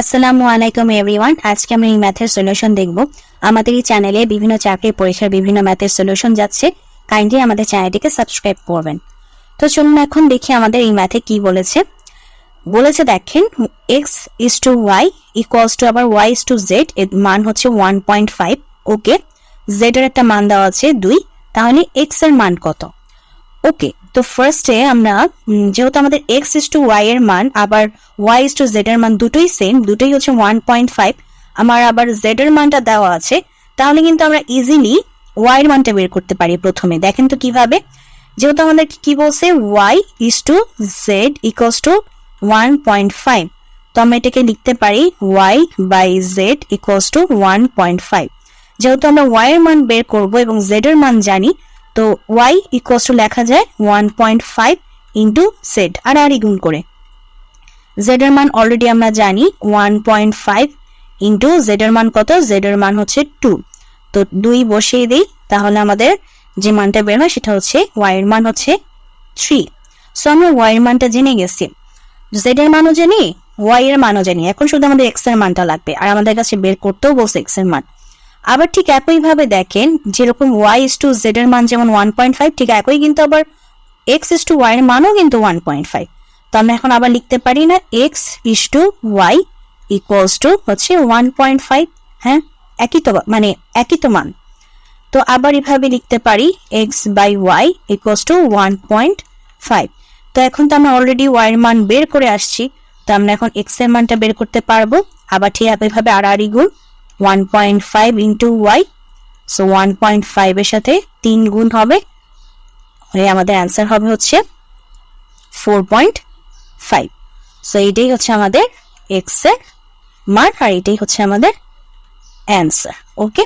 আসসালামু আলাইকুম এভরিওয়ান আজকে আমরা এই ম্যাথের সলিউশন দেখব। আমাদের এই চ্যানেলে বিভিন্ন চাকরির পরীক্ষার বিভিন্ন ম্যাথের সলিউশন যাচ্ছে। কাইন্ডলি আমাদের চ্যানেলটিকে সাবস্ক্রাইব করবেন। তো চলুন এখন দেখি আমাদের এই ম্যাথে কি বলেছে। বলেছে, দেখেন x is to y equals to আবার ওয়াই ইস টু জেড এর মান হচ্ছে one point five okay z এর একটা মান দেওয়া আছে দুই, তাহলে এক্সের মান কত? ওকে তো ফার্স্টে আমরা যেহেতু আমাদের এক্স ইস টু ওয়াই এর মান, আবার ওয়াই ইস টু জেড এর মান দুটোই সেম দুটোই হচ্ছে ওয়ান পয়েন্ট ফাইভ আমার আবার জেড এর মানটা দেওয়া আছে, তাহলে কিন্তু আমরা ইজিলি ওয়াই এর মানটা বের করতে পারি প্রথমে। দেখেন তো কীভাবে? যেহেতু আমাদের কি বলছে? Y is to z equals to one point five তো আমরা এটাকে লিখতে পারি y by z equals to one point five যেহেতু আমরা ওয়াই এর মান বের করব এবং জেড এর মান জানি তো ওয়াই ইকুয়াস টু লেখা যায় one point five into z আর আর গুণ করে। জেড এর মান অলরেডি আমরা জানি one point five into z এর মান কত? জেড এর মান হচ্ছে টু তো দুই বসিয়ে দিই, তাহলে আমাদের যে মানটা বের হয় সেটা হচ্ছে ওয়াই এর মান হচ্ছে থ্রি সো আমরা ওয়াই এর মানটা জেনে গেছি। জেড এর মানও জানি ওয়াই এর মানও জানি। এখন শুধু আমাদের এক্সের মানটা লাগবে, আর আমাদের কাছে বের করতেও বলছে এক্সের মান। আবার ঠিক একইভাবে দেখেন, যেরকম ওয়াই ইস টু জেড এর মান যেমন ওয়ান পয়েন্ট ফাইভ ঠিক একই কিন্তু আবার এক্স ইস টু ওয়াই এর মানও কিন্তু ওয়ান পয়েন্ট ফাইভ তো আমরা এখন আবার লিখতে পারি না x is to y equals to হচ্ছে ওয়ান পয়েন্ট ফাইভ হ্যাঁ? একই তো মানে একই তো মান। তো আবার এভাবে লিখতে পারি x by y equals to one point five তো এখন তো আমরা অলরেডি ওয়াই এর মান বের করে আসছি, তো আমরা এখন এক্সের মানটা বের করতে পারব। আবার ঠিক একইভাবে আর আড়াআড়ি গুণ one point five into y so one point five এর সাথে তিন গুণ হবে। হয়ে আমাদের অ্যান্সার হবে হচ্ছে ফোর পয়েন্ট ফাইভ সো এইটাই হচ্ছে আমাদের এক্সের মান আর এটাই হচ্ছে আমাদের অ্যান্সার ওকে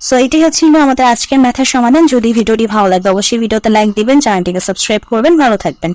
সো এটাই হচ্ছে আমাদের আজকের ম্যাথের সমাধান। যদি ভিডিওটি ভালো লাগে, অবশ্যই ভিডিওতে লাইক দিবেন চ্যানেলটিকে সাবস্ক্রাইব করবেন। ভালো থাকবেন।